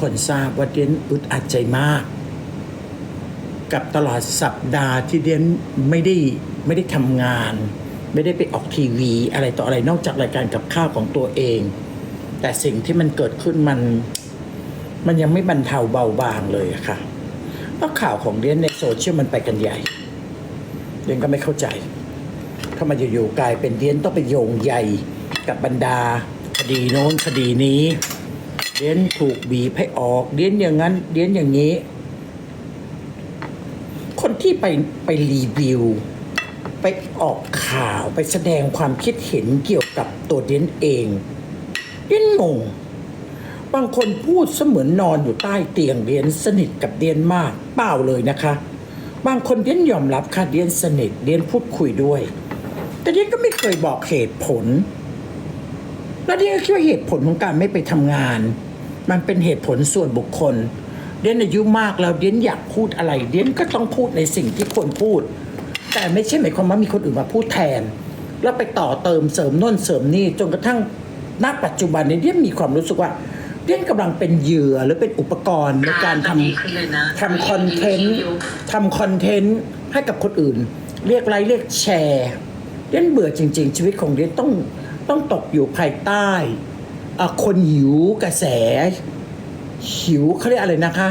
คนทราบว่าเดียนอึดอัดใจมาก กับตลอดสัปดาห์ที่เดียนไม่ได้ไม่ได้ทำงาน ไม่ได้ไปออกทีวี อะไรต่ออะไรนอกจากรายการกับข้าวของตัวเอง แต่สิ่งที่มันเกิดขึ้นมัน มันยังไม่บรรเทาเบาบางเลยอะค่ะเพราะข่าวของเดียนในโซเชียลมันไปกันใหญ่เดียนก็ไม่เข้าใจทำไมอยู่ๆกลายเป็นเดียนต้องไปโยงใหญ่กับบรรดาคดีโน้นคดีนี้ เดียนถูกบีบให้ออกเดียนอย่างนั้นเดียนอย่างนี้ คนที่ไปไปรีวิว ไปออกข่าวไปแสดงความคิดเห็นเกี่ยวกับตัวเดียนเองเดียนงงบางคนพูดเสมือนนอนอยู่ใต้เตียงเดียนสนิทกับเดียนมากเปล่าเลยนะคะ บางคนเดียนยอมรับค่ะเดียนสนิทเดียนพูดคุยด้วย แต่เดียนก็ไม่เคยบอกเหตุผล แล้วเดียนก็คิดว่าเหตุผลของการไม่ไปทำงาน มันเป็นเหตุผลส่วนบุคคล เดียนอายุมากแล้วเดียนอยากพูดอะไร เดียนก็ต้องพูดในสิ่งที่ควรพูด แต่ไม่ใช่หมายความว่ามีคนอื่นมาพูดแทน แล้วไปต่อเติมเสริมโน่นเสริมนี่จนกระทั่งณปัจจุบันนี้เดียนมีความรู้สึกว่าเดียนกำลังเป็นเหยื่อหรือเป็นอุปกรณ์ในการทดีขึ้นเลยนะำทำคอนเทนต์ทำคอนเทนต์ให้กับคนอื่น เรียกไลค์เรียกแชร์เดียนเบื่อจริง ๆ ชีวิตของเดียนต้องต้องตกอยู่ภายใต้ อะคนหิวกระแส หิวเขาเรียกอะไรนะคะ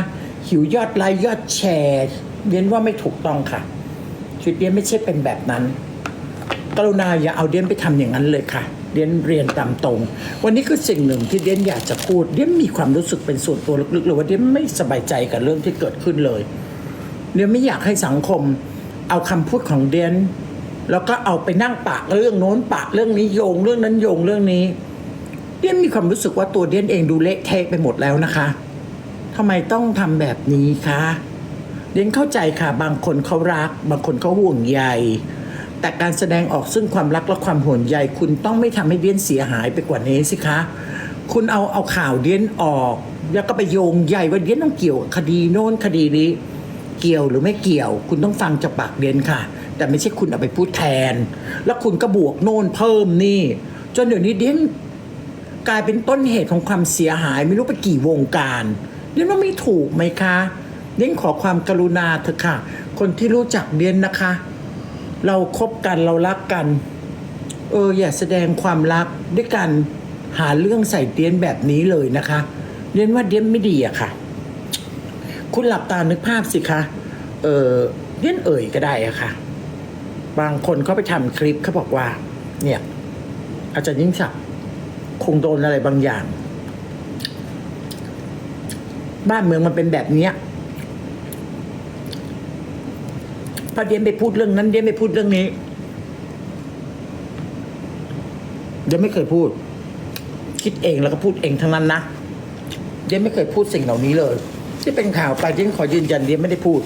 หิวยอดไลค์ยอดแชร์เรียนว่าไม่ถูกต้องค่ะชีวิตเรียนไม่ใช่เป็นแบบนั้น กรุณาอย่าเอาเดียนไปทำอย่างนั้นเลยค่ะเดียนเรียนตามตรง วันนี้คือสิ่งหนึ่งที่เดียนอยากจะพูดเดียนมีความรู้สึกเป็นส่วนตัวลึกๆเลยว่าเดียนไม่สบายใจกับเรื่องที่เกิดขึ้นเลยเดียนไม่อยากให้สังคมเอาคำพูดของเดียนแล้วก็เอาไปนั่งปะเรื่องโน้นปะเรื่องนี้โยงเรื่องนั้นโยงเรื่องนี้ เดียนมีความรู้สึกว่าตัวเดียนเองดูเละเทะไปหมดแล้วนะคะทำไมต้องทำแบบนี้คะเดียนเข้าใจค่ะ บางคนเขารัก บางคนเขาห่วงใยแต่การแสดงออกซึ่งความรักและความห่วงใยคุณต้องไม่ทำให้เดียนเสียหายไปกว่านี้สิคะ คุณเอาเอาข่าวเดียนออก แล้วก็ไปโยงใยว่าเดียนต้องเกี่ยวคดีโน้นคดีนี้ เกี่ยวหรือไม่เกี่ยว คุณต้องฟังจากปากเดียนค่ะ แต่ไม่ใช่คุณเอาไปพูดแทน แล้วคุณก็บวกโน่นเพิ่มนี่ จนเดี๋ยวนี้เดียน กลายเป็นต้นเหตุของความเสียหายไม่รู้ไปกี่วงการเดียนว่าไม่ถูกไหมคะเดียนขอความกรุณาเถอะค่ะ คนที่รู้จักเดียนนะคะ เราคบกันเรารักกัน เอออย่าแสดงความรักด้วยการหาเรื่องใส่เดียนแบบนี้เลยนะคะเดียนว่าเดียนไม่ดีอะค่ะ คุณหลับตานึกภาพสิคะ เออเดียนเอ่ยก็ได้อะค่ะ บางคนเขาไปทำคลิปเขาบอกว่า เนี่ย อาจารย์ยิ่งศักดิ์ คงโดนอะไรบางอย่าง บ้านเมืองมันเป็นแบบเนี้ยพอเดียนไปพูดเรื่องนั้นเดียนไปพูดเรื่องนี้เดียนไม่เคยพูด คิดเองแล้วก็พูดเองทั้งนั้นนะเดียนไม่เคยพูดสิ่งเหล่านี้เลย ที่เป็นข่าวไปเดียนขอยืนยันเดียนไม่ได้พูด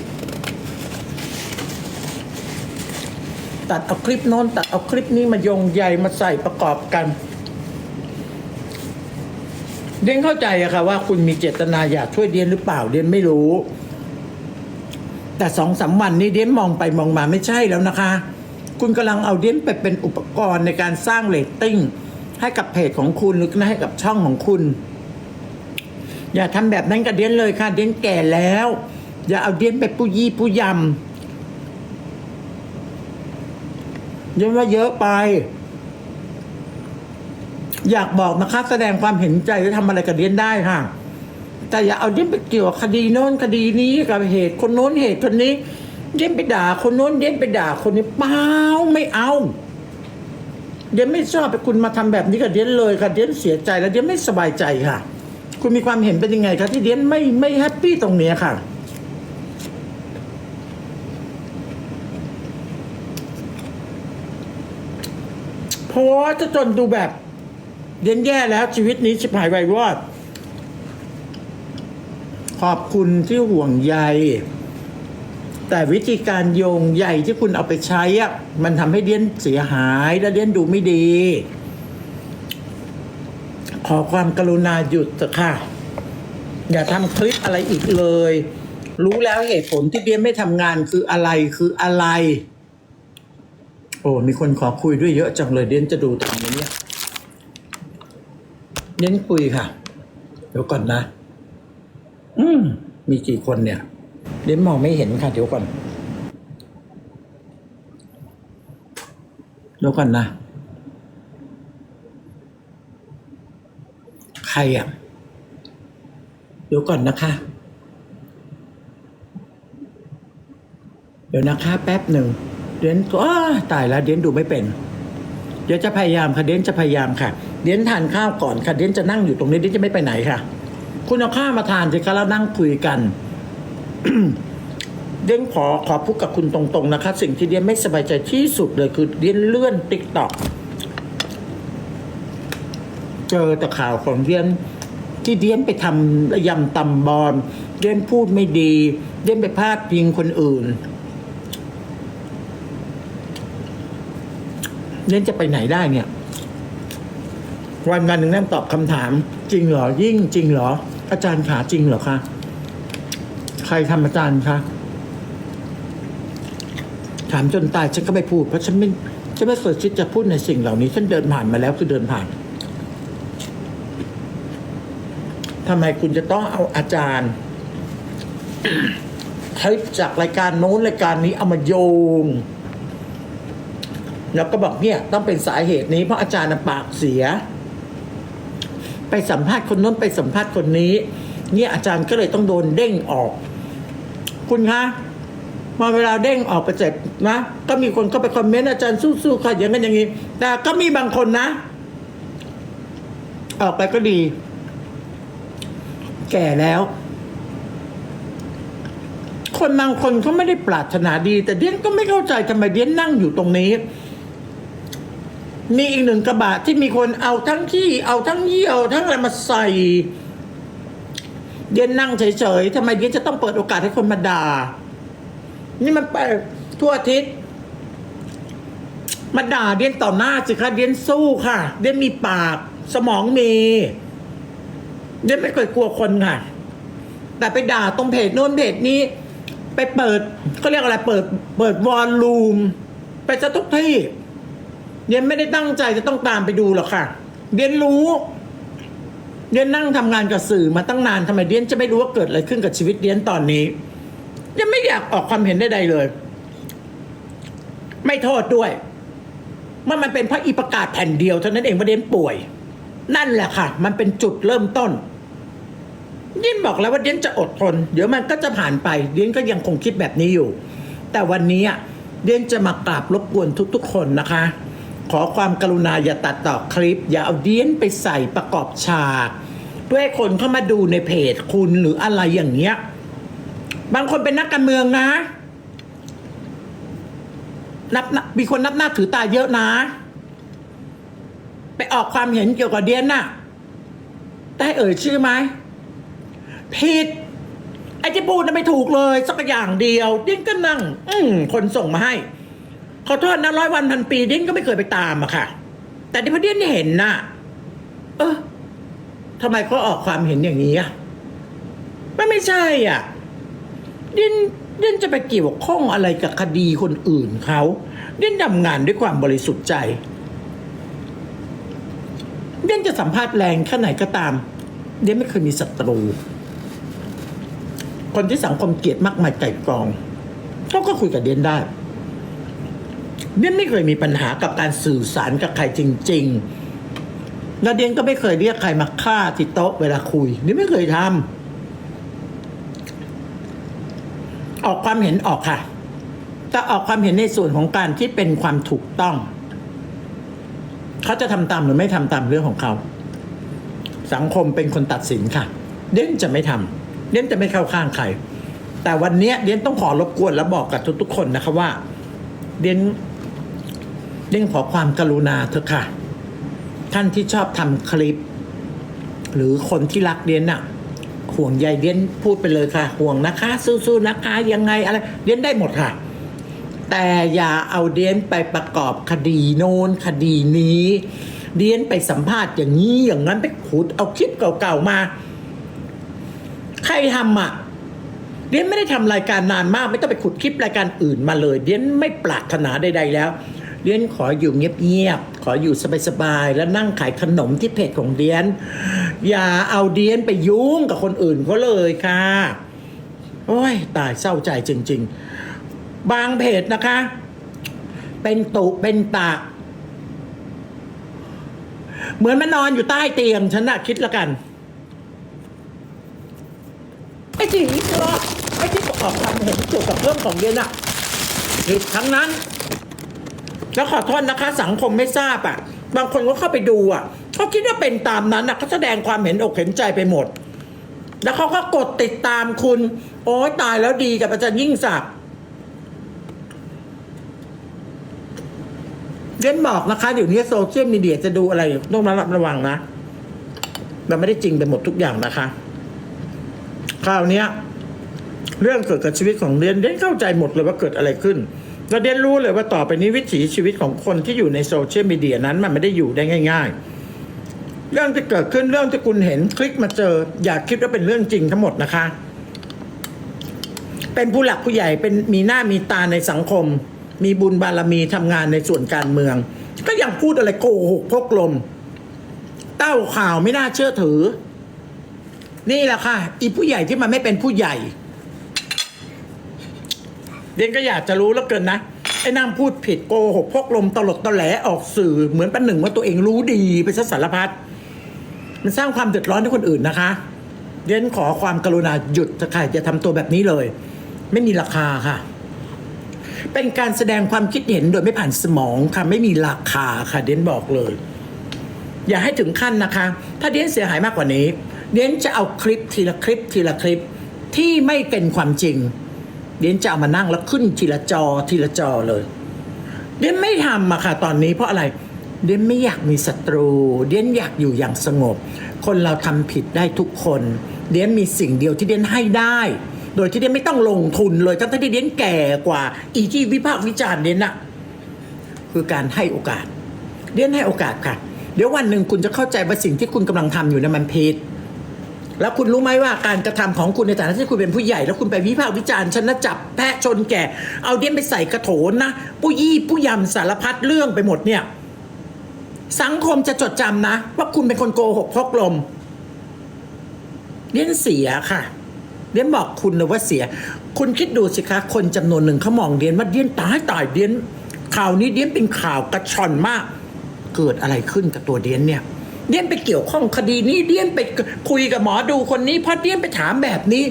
ตัดเอาคลิปโน้นตัดเอาคลิปนี้มาโยงใยมาใส่ประกอบกัน เดียนเข้าใจอะค่ะว่าคุณมีเจตนาอยากช่วยเดียนหรือเปล่าเดียนไม่รู้ แต่สองสามวันนี้เดียนมองไปมองมาไม่ใช่แล้วนะคะ คุณกำลังเอาเดียนไปเป็นอุปกรณ์ในการสร้างเรตติ้งให้กับเพจของคุณหรือให้กับช่องของคุณ อย่าทำแบบนั้นกับเดียนเลยค่ะ เดียนแก่แล้ว อย่าเอาเดียนไปผู้ยี่ผู้ยำเดียนว่าเยอะไป อยากบอกนะคะ แสดงความเห็นใจจะทำอะไรกับเดียนได้ค่ะ แต่อย่าเอาเดียนไปเกี่ยวกับคดีโน้นคดีนี้กับเหตุคนโน้นเหตุคนนี้ เดียนไปด่าคนโน้นเดียนไปด่าคนนี้เปล่าไม่เอา เดียนไม่ชอบไปคุณมาทำแบบนี้กับเดียนเลยค่ะเดียนเสียใจแล้วเดียนไม่สบายใจค่ะ คุณมีความเห็นเป็นยังไงคะที่เดียนไม่ไม่แฮปปี้ตรงนี้ค่ะเพราะว่าจะจนดูแบบ เดียนแย่แล้วชีวิตนี้ชิบหายไววอด ขอบคุณที่ห่วงใย แต่วิธีการโยงใยที่คุณเอาไปใช้อะมันทำให้เดียนเสียหายและเดียนดูไม่ดี ขอความกรุณาหยุดเถอะค่ะ อย่าทำคลิปอะไรอีกเลย รู้แล้วเหตุผลที่เดียนไม่ทำงานคืออะไรคืออะไร โอ้มีคนขอคุยด้วยเยอะจังเลยเดียนจะดูทันไหมเนี่ย เดียนคุยค่ะ เดี๋ยวก่อนนะ อืม มีกี่คนเนี่ยเดี๋ยวมองไม่เห็นค่ะ เดี๋ยวก่อน เดี๋ยวก่อนนะ ใครอะ เดี๋ยวก่อนนะคะ เดี๋ยวนะคะ แป๊บหนึ่ง เดียนก็อ้าตายแล้ว เดียนดูไม่เป็น เดี๋ยวจะพยายามค่ะ เดียนจะพยายามค่ะ เดียนทานข้าวก่อนค่ะเดียนจะนั่งอยู่ตรงนี้เดียนจะไม่ไปไหนค่ะ คุณเอาข้าวมาทานสิคะแล้วนั่งคุยกันเดียนขอขอพูดกับคุณตรงๆนะคะ สิ่งที่เดียนไม่สบายใจที่สุดเลยคือเดียนเลื่อนติ๊กต็อกเจอแต่ข่าวของเดียนที่เดียนไปทำยำตำบอลเดียนพูดไม่ดีเดียนไปพาดพิงคนอื่นเดียนจะไปไหนได้เนี่ย วันวันหนึ่งนั่งตอบคำถาม จริงเหรอยิ่งจริงเหรอ อาจารย์ขาจริงเหรอคะใครทำอาจารย์คะถามจนตายฉันก็ไม่พูดเพราะฉันไม่ฉันไม่เคยคิดจะพูดในสิ่งเหล่านี้ฉันเดินผ่านมาแล้วคือเดินผ่านทำไมคุณจะต้องเอาอาจารย์คลิปจากรายการโน้นรายการนี้เอามาโยงแล้วก็บอกเนี่ยต้องเป็นสาเหตุนี้เพราะอาจารย์ปากเสีย ไปสัมภาษณ์คนน้นไปสัมภาษณ์คนนี้ เนี่ยอาจารย์ก็เลยต้องโดนเด้งออก คุณคะพอเวลาเด้งออกไปเสร็จนะ ก็มีคนเข้าไปคอมเมนต์อาจารย์สู้ๆค่ะอย่างนั้นอย่างนี้ แต่ก็มีบางคนนะ ออกไปก็ดี แก่แล้ว คนบางคนเขาไม่ได้ปรารถนาดี แต่เดียนก็ไม่เข้าใจทำไมเดียนนั่งอยู่ตรงนี้ มีอีกหนึ่งกระบะที่มีคนเอาทั้งขี้เอาทั้งเยี่ยวทั้งอะไรมาใส่เดียนนั่งเฉยๆทำไมเดียนจะต้องเปิดโอกาสให้คนมาด่า นี่มันไปทั่วทิศมาด่าเดียนต่อหน้าสิคะเดียนสู้ค่ะ เดียนมีปากสมองมีเดียนไม่เคยกลัวคนค่ะ แต่ไปด่าตรงเพจโน้นเพจนี้ ไปเปิดเขาเรียกอะไรเปิด เปิดวอลลุ่มไปจะทุกที่ เดียนไม่ได้ตั้งใจจะต้องตามไปดูหรอกค่ะ เดียนรู้ เดียนนั่งทำงานกับสื่อมาตั้งนานทำไมเดียนจะไม่รู้ว่าเกิดอะไรขึ้นกับชีวิตเดียนตอนนี้ยังไม่อยากออกความเห็นใดๆเลย ไม่โทษด้วยว่ามันเป็นเพราะอีประกาศแผ่นเดียวเท่านั้นเองว่าเดียนป่วย นั่นแหละค่ะ มันเป็นจุดเริ่มต้นเดียนบอกแล้วว่าเดียนจะอดทน เดี๋ยวมันก็จะผ่านไป เดียนก็ยังคงคิดแบบนี้อยู่ แต่วันนี้อะเดียนจะมากราบรบกวนทุก ๆ คนนะคะ ขอความกรุณาอย่าตัดต่อคลิป อย่าเอาเดียนไปใส่ประกอบฉากเพื่อให้คนเข้ามาดูในเพจคุณหรืออะไรอย่างเงี้ย บางคนเป็นนักการเมืองนะนับนับมีคนนับหน้าถือตาเยอะนะ ไปออกความเห็นเกี่ยวกับเดียนน่ะ ได้เอ่ยชื่อไหมผิดไอ้ที่พูดน่ะไม่ถูกเลย สักอย่างเดียวดิ้นก็นั่ง อืมคนส่งมาให้ ขอโทษนะร้อยวันพันปีดิ้นก็ไม่เคยไปตามอะค่ะ แต่ที่พอดิ้นเห็นน่ะ เออทำไมเขาออกความเห็นอย่างนี้อะมันไม่ใช่อะ ดิ้นดิ้นจะไปเกี่ยวข้องอะไรกับคดีคนอื่นเขาดิ้นทำงานด้วยความบริสุทธิ์ใจดิ้นจะสัมภาษณ์แรงแค่ไหนก็ตามดิ้นไม่เคยมีศัตรู คนที่สังคมเกลียดมากมายไก่กองเขาก็คุยกับเดียนได้ เดียนไม่เคยมีปัญหากับการสื่อสารกับใครจริง ๆ แล้วเดียนก็ไม่เคยเรียกใครมาฆ่าที่โต๊ะเวลาคุยเดียนไม่เคยทำออกความเห็นออกค่ะ แต่ออกความเห็นในส่วนของการที่เป็นความถูกต้อง เขาจะทำตามหรือไม่ทำตามเรื่องของเขา สังคมเป็นคนตัดสินค่ะ เด่นจะไม่ทำเด่นจะไม่เข้าข้างใครแต่วันนี้เด่นต้องขอรบกวนและบอกกับทุกๆคนนะคะว่า เด่น เด่นขอความกรุณาเถอะค่ะ ท่านที่ชอบทำคลิป หรือคนที่รักเด่นน่ะ ห่วงใยเดียนพูดไปเลยค่ะ ห่วงนะคะ สู้ๆนะคะ ยังไงอะไรเดียนได้หมดค่ะ แต่อย่าเอาเดียนไปประกอบคดีโน้นคดีนี้ เดียนไปสัมภาษณ์อย่างนี้อย่างนั้นไปขุดเอาคลิปเก่าๆมา ใครทำอะเดียนไม่ได้ทำรายการนานมาก ไม่ต้องไปขุดคลิปรายการอื่นมาเลย เดียนไม่ปรารถนาใด ๆ แล้ว เดียนขออยู่เงียบๆ ขออยู่สบายๆ แล้วนั่งขายขนมที่เพจของเดียน อย่าเอาเดียนไปยุ่งกับคนอื่นเขาเลยค่ะ โอ้ย ตายเศร้าใจจริง ๆ บางเพจนะคะ เป็นตุเป็นตากเหมือนมันนอนอยู่ใต้เตียงฉันน่ะคิดละกันไอ้ที่นี้ก็ไอ้ที่ประกอบความเห็นเกี่ยวกับเรื่องของเรียนอะผิดทั้งนั้น แล้วขอโทษนะคะ สังคมไม่ทราบอะบางคนก็เข้าไปดูอะเขาคิดว่าเป็นตามนั้นอะเขาแสดงความเห็นอกเห็นใจไปหมด แล้วเขาก็กดติดตามคุณ โอ้ยตายแล้วดีกับอาจารย์ยิ่งศักดิ์เรียนบอกนะคะเดี๋ยวนี้โซเชียลมีเดียจะดูอะไรต้องระมัดระวังนะมันไม่ได้จริงไปหมดทุกอย่างนะคะ คราวนี้เรื่องเกิดกับชีวิตของเรียนเรียนเข้าใจหมดเลยว่าเกิดอะไรขึ้น แล้วเรียนรู้เลยว่าต่อไปนี้วิถีชีวิตของคนที่อยู่ในโซเชียลมีเดียนั้นมันไม่ได้อยู่ได้ง่าย ๆ เรื่องที่เกิดขึ้นเรื่องที่คุณเห็นคลิกมาเจอ อย่าคิดว่าเป็นเรื่องจริงทั้งหมดนะคะ เป็นผู้หลักผู้ใหญ่เป็นมีหน้ามีตาในสังคม มีบุญบารมีทำงานในส่วนการเมือง ก็ยังพูดอะไรโกหกพกลม เต้าข่าวไม่น่าเชื่อถือ นี่แหละค่ะอีผู้ใหญ่ที่มันไม่เป็นผู้ใหญ่ เรียนก็อยากจะรู้แล้วเกินนะไอ้นางพูดผิดโกหกพกลมตลดตะแหลออกสื่อเหมือนประหนึ่งว่าตัวเองรู้ดีไปซะสารพัดมันสร้างความเดือดร้อนให้คนอื่นนะคะเรียนขอความกรุณาหยุดเถอะค่ะอย่าทำตัวแบบนี้เลย ไม่มีราคาค่ะ เป็นการแสดงความคิดเห็นโดยไม่ผ่านสมองค่ะไม่มีราคาค่ะเดนบอกเลย อย่าให้ถึงขั้นนะคะ ถ้าเดนเสียหายมากกว่านี้ เดนจะเอาคลิปทีละคลิปทีละคลิปที่ไม่เป็นความจริง เดนจะเอามานั่งแล้วขึ้นทีละจอทีละจอเลย เดนไม่ทำอะค่ะตอนนี้เพราะอะไรเดนไม่อยากมีศัตรู เดนอยากอยู่อย่างสงบ คนเราทำผิดได้ทุกคน เดนมีสิ่งเดียวที่เดนให้ได้ โดยที่เดนไม่ต้องลงทุนเลยทั้งที่เดนแก่กว่า อีที่วิพากษ์วิจารณ์เดนอะคือการให้โอกาส เดนให้โอกาสค่ะ เดี๋ยววันหนึ่งคุณจะเข้าใจว่าสิ่งที่คุณกำลังทำอยู่นั้นมันผิด แล้วคุณรู้ไหมว่าการกระทำของคุณในฐานะที่คุณเป็นผู้ใหญ่ แล้วคุณไปวิพากษ์วิจารณ์ฉันนะจับแพะชนแก่ เอาเดี้ยนไปใส่กระโถนนะผู้ยี่ผู้ยำสารพัดเรื่องไปหมดเนี่ย สังคมจะจดจำนะ ว่าคุณเป็นคนโกหกพกลมเดี้ยนเสียค่ะเดี้ยนบอกคุณเลยว่าเสีย คุณคิดดูสิคะคนจำนวนหนึ่งเขามองเดี้ยนว่าเดี้ยนตายตายเดี้ยนข่าวนี้เดี้ยนเป็นข่าวกระชอนมาก เกิดอะไรขึ้นกับตัวเดี้ยนเนี่ย เดี้ยนไปเกี่ยวข้องคดีนี้เดี้ยนไปคุยกับหมอดูคนนี้เพราะเดี้ยนไปถามแบบนี้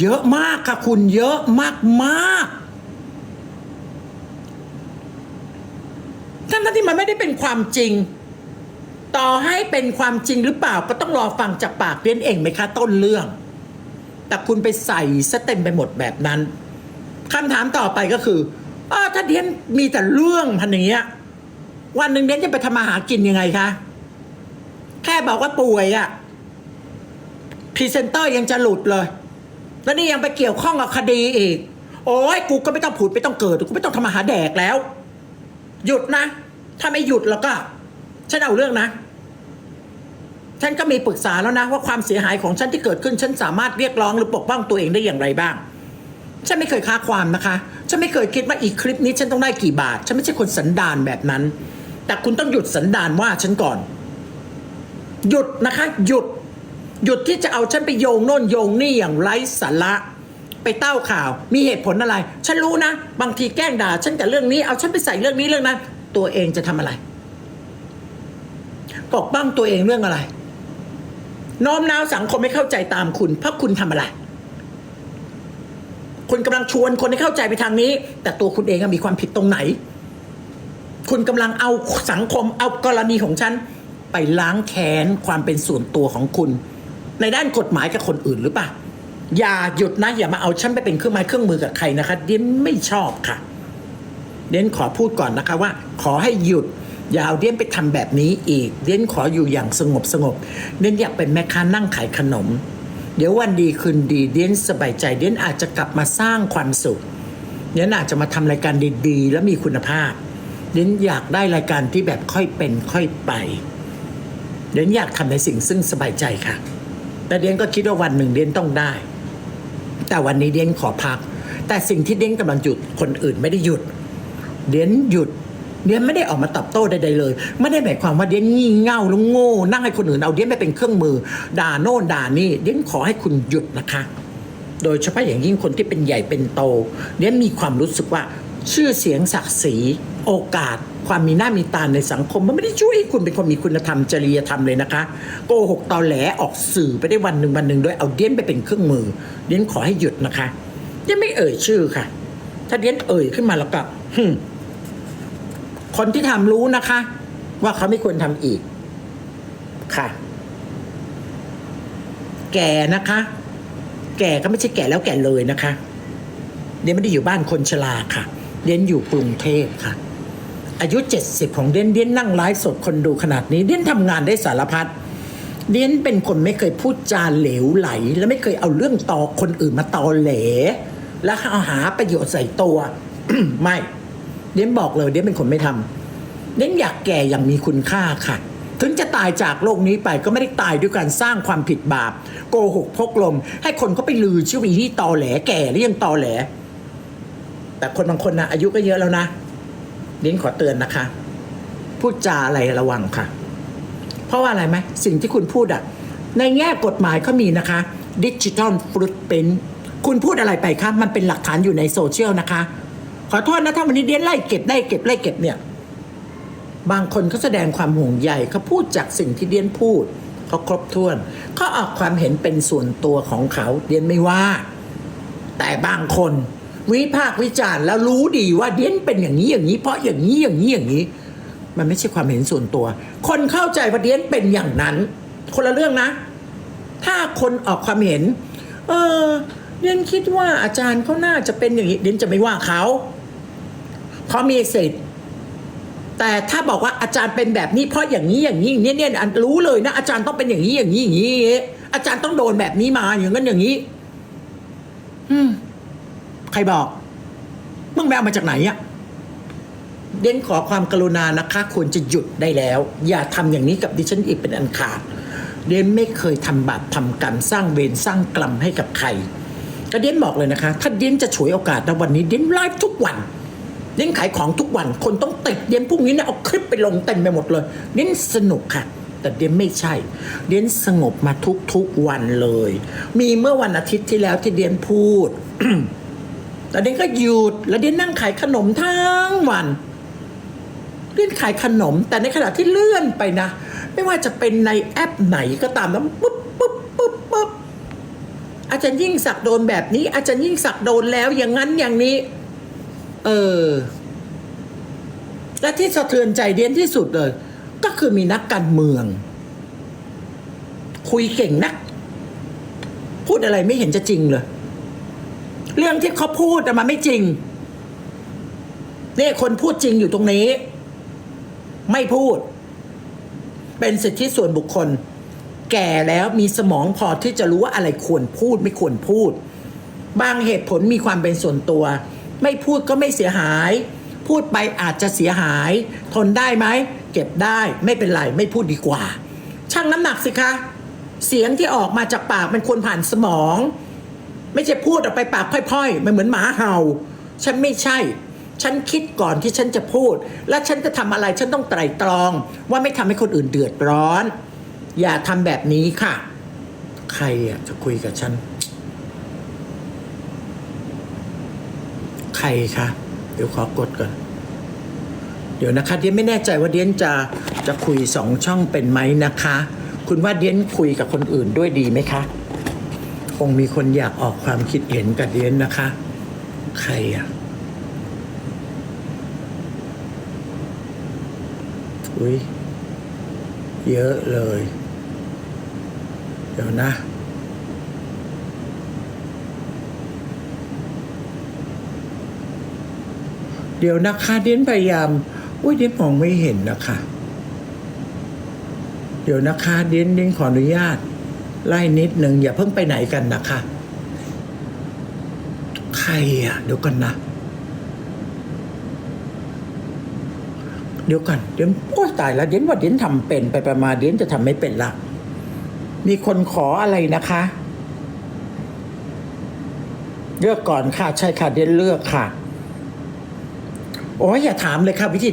เยอะมากค่ะคุณเยอะมากมากๆทั้งที่มันไม่ได้เป็นความจริง ต่อให้เป็นความจริงหรือเปล่าก็ต้องรอฟังจากปากเดี้ยนเองไหมคะต้นเรื่อง แต่คุณไปใส่ซะเต็มไปหมดแบบนั้นคำถามต่อไปก็คืออ้าถ้าเดี้ยนมีแต่เรื่องพันอย่างเงี้ยวันหนึ่งเดี้ยนจะไปทำมาหากินยังไงคะ แค่บอกว่าป่วยอะพรีเซนเตอร์ยังจะหลุดเลย แล้วนี่ยังไปเกี่ยวข้องกับคดีอีก โอ้ยกูก็ไม่ต้องผุดไม่ต้องเกิดกูไม่ต้องทำมาหาแดกแล้ว หยุดนะ ถ้าไม่หยุดแล้วก็ ฉันเอาเรื่องนะฉันก็มีปรึกษาแล้วนะว่าความเสียหายของฉันที่เกิดขึ้น ฉันสามารถเรียกร้องหรือปกป้องตัวเองได้อย่างไรบ้าง ฉันไม่เคยค้าความนะคะ ฉันไม่เคยคิดว่าอีกคลิปนี้ฉันต้องได้กี่บาท ฉันไม่ใช่คนสันดานแบบนั้น แต่คุณต้องหยุดสันดานว่าฉันก่อน หยุดนะคะ หยุด หยุดที่จะเอาฉันไปโยงโน่นโยงนี่อย่างไร้สาระไปเต้าข่าว มีเหตุผลอะไร ฉันรู้นะ บางทีแกล้งด่า ฉันกับเรื่องนี้ เอาฉันไปใส่เรื่องนี้เรื่องนั้น ตัวเองจะทำอะไร ปกป้องตัวเองเรื่องอะไร น้อมน้าวสังคมไม่เข้าใจตามคุณ เพราะคุณทำอะไร คุณกำลังชวนคนให้เข้าใจไปทางนี้ แต่ตัวคุณเองมีความผิดตรงไหน คุณกำลังเอาสังคมเอากรณีของฉัน ไปล้างแค้นความเป็นส่วนตัวของคุณ ในด้านกฎหมายกับคนอื่นหรือเปล่าอย่าหยุดนะ อย่ามาเอาฉันไปเป็นเครื่องไม้เครื่องมือกับใครนะคะเดนไม่ชอบค่ะเดนขอพูดก่อนนะคะว่า ขอให้หยุดอย่าเอาเดนไปทำแบบนี้อีกเดนขออยู่อย่างสงบสงบเดนอยากเป็นแม่ค้านั่งขายขนม เดี๋ยววันดีคืนดีเดนสบายใจเดนอาจจะกลับมาสร้างความสุขเดนอาจจะมาทำรายการดีๆ และมีคุณภาพเดนอยากได้รายการที่แบบค่อยเป็นค่อยไป เดียนอยากทำในสิ่งซึ่งสบายใจค่ะ แต่เดียนก็คิดว่าวันหนึ่งเดียนต้องได้ แต่วันนี้เดียนขอพัก แต่สิ่งที่เดียนกำลังหยุดคนอื่นไม่ได้หยุด เดียนหยุดเดียนไม่ได้ออกมาตอบโต้ใดๆเลย ไม่ได้หมายความว่าเดียนงี่เง่าแล้วโง่นั่งให้คนอื่นเอาเดียนไปเป็นเครื่องมือ ด่าโน่นด่านี่เดียนขอให้คุณหยุดนะคะ โดยเฉพาะอย่างยิ่งคนที่เป็นใหญ่เป็นโตเดียนมีความรู้สึกว่า ชื่อเสียงศักดิ์ศรีโอกาส ความมีหน้ามีตาในสังคม มันไม่ได้ช่วยให้คุณเป็นคนมีคุณธรรมจริยธรรมเลยนะคะ โกหกตอแหลออกสื่อไปได้วันหนึ่งวันหนึ่งโดยเอาเดียนไปเป็นเครื่องมือ เดียนขอให้หยุดนะคะเดียนไม่เอ่ยชื่อค่ะ ถ้าเดียนเอ่ยขึ้นมาแล้วก็คนที่ทำรู้นะคะ ว่าเขาไม่ควรทำอีก ค่ะ แก่นะคะ แก่ก็ไม่ใช่แก่แล้วแก่เลยนะคะเดียนไม่ได้อยู่บ้านคนชราค่ะ เดียนอยู่กรุงเทพค่ะ อายุเจ็ดสิบของเดียนเดียนนั่งไลฟ์สดคนดูขนาดนี้เดียนทำงานได้สารพัดเดียนเป็นคนไม่เคยพูดจาเหลวไหล และไม่เคยเอาเรื่องตอคนอื่นมาตอแหล แล้วเอาหาประโยชน์ใส่ตัว ไม่เดียนบอกเลยเดียนเป็นคนไม่ทำเดียนอยากแก่อย่างมีคุณค่าค่ะถึงจะตายจากโลกนี้ไปก็ไม่ได้ตายด้วยการสร้างความผิดบาป โกหกพกลม ให้คนเขาไปลือชื่อว่าอีนี่ตอแหลแก่หรือยังตอแหล แต่คนบางคนนะอายุก็เยอะแล้วนะเดียนขอเตือนนะคะ พูดจาอะไรระวังค่ะ เพราะว่าอะไรไหมสิ่งที่คุณพูดอะในแง่กฎหมายเขามีนะคะดิจิทัลฟรุตเป็นคุณพูดอะไรไปคะมันเป็นหลักฐานอยู่ในโซเชียลนะคะ ขอโทษนะถ้าวันนี้เดียนไล่เก็บได้เก็บไล่เก็บเนี่ย บางคนเขาแสดงความห่วงใยเขาพูดจากสิ่งที่เดียนพูดเขาครบถ้วนเขาออกความเห็นเป็นส่วนตัวของเขาเดียนไม่ว่า แต่บางคน วิพากษ์วิจารณ์แล้วรู้ดีว่าเดียนเป็นอย่างนี้อย่างนี้ เพราะอย่างนี้อย่างนี้อย่างนี้ มันไม่ใช่ความเห็นส่วนตัว คนเข้าใจว่าเดียนเป็นอย่างนั้น คนละเรื่องนะ ถ้าคนออกความเห็น เออเดียนคิดว่าอาจารย์เขาน่าจะเป็นอย่างนี้เดียนจะไม่ว่าเขาเขามีสิทธิ์แต่ถ้าบอกว่าอาจารย์เป็นแบบนี้เพราะอย่างนี้อย่างนี้อย่างนี้เนี่ยรู้เลยนะอาจารย์ต้องเป็นอย่างนี้อย่างนี้อย่างนี้อาจารย์ต้องโดนแบบนี้มาอย่างนั้นอย่างนี้ อืม ครบอก มึงไปเอามาจากไหนอะเด่นขอความกรุณานะคะควรจะหยุดได้แล้ว อย่าทำอย่างนี้กับดิฉันอีกเป็นอันขาดเด่นไม่เคยทำบาปทำกรรมสร้างเวรสร้างกรรมให้กับใครก็เด่นบอกเลยนะคะ ถ้าเด่นจะฉวยโอกาสในวันนี้เด่นไลฟ์ทุกวันเด่นขายของทุกวันคนต้องติดเด่นพรุ่งนี้เนี่ยเอาคลิปไปลงเต็มไปหมดเลยเด่นสนุกค่ะแต่เด่นไม่ใช่ เด่นสงบมาทุกๆวันเลย มีเมื่อวันอาทิตย์ที่แล้วที่เด่นพูด แล้วเดนก็หยุดแล้วเดนนั่งขายขนมทั้งวันเด่อนขายขนม แต่ในขณะที่เลื่อนไปนะ ไม่ว่าจะเป็นในแอปไหนก็ตามแล้วปุ๊บปุ๊บปุ๊บปุ๊บอาจารย์ยิ่งศักด์โดนแบบนี้ อาจารย์ยิ่งศักด์โดนแล้วอย่างนั้นอย่างนี้ เออและที่สะเทือนใจเดียนที่สุดเลย ก็คือมีนักการเมือง คุยเก่งนัก พูดอะไรไม่เห็นจะจริงเลย เรื่องที่เขาพูดแต่มันไม่จริงนี่คนพูดจริงอยู่ตรงนี้ ไม่พูด เป็นสิทธิส่วนบุคคล แก่แล้วมีสมองพอที่จะรู้ว่าอะไรควรพูดไม่ควรพูด บางเหตุผลมีความเป็นส่วนตัว ไม่พูดก็ไม่เสียหาย พูดไปอาจจะเสียหาย ทนได้ไหมเก็บได้ไม่เป็นไรไม่พูดดีกว่าชั่งน้ำหนักสิคะ เสียงที่ออกมาจากปากมันควรผ่านสมอง ไม่ใช่พูดออกไปปากพ่อยๆ มันเหมือนหมาเห่า ฉันไม่ใช่ ฉันคิดก่อนที่ฉันจะพูด และฉันจะทำอะไรฉันต้องไตร่ตรอง ว่าไม่ทำให้คนอื่นเดือดร้อน อย่าทำแบบนี้ค่ะ ใครอะจะคุยกับฉัน ใครคะเดี๋ยวขอกดก่อน เดี๋ยวนะคะเดียนไม่แน่ใจว่าเดียนจะจะคุยสองช่องเป็นไหมนะคะ คุณว่าเดียนคุยกับคนอื่นด้วยดีไหมคะ คงมีคนอยากออกความคิดเห็นกับเดียนนะคะ ใครอะ อุ้ยเยอะเลย เดี๋ยวนะเดี๋ยวนะคะเดียนพยายาม อุ้ยเดียนมองไม่เห็นนะคะ เดี๋ยวนะคะเดียนเดียนขออนุญาต ไล่นิดหนึ่งอย่าเพิ่งไปไหนกันนะคะ ใครอะ เดี๋ยวกันนะ เดี๋ยวกันเดี๋ยวโอ้ยตายแล้วเดี๋ยนว่าเดี๋ยนทำเป็นไปประมาณเดี๋ยนจะทำไม่เป็นละ มีคนขออะไรนะคะเลือกก่อนค่ะ ใช่ค่ะเดี๋ยนเลือกค่ะ โอ้ยอย่าถามเลยค่ะ วิธี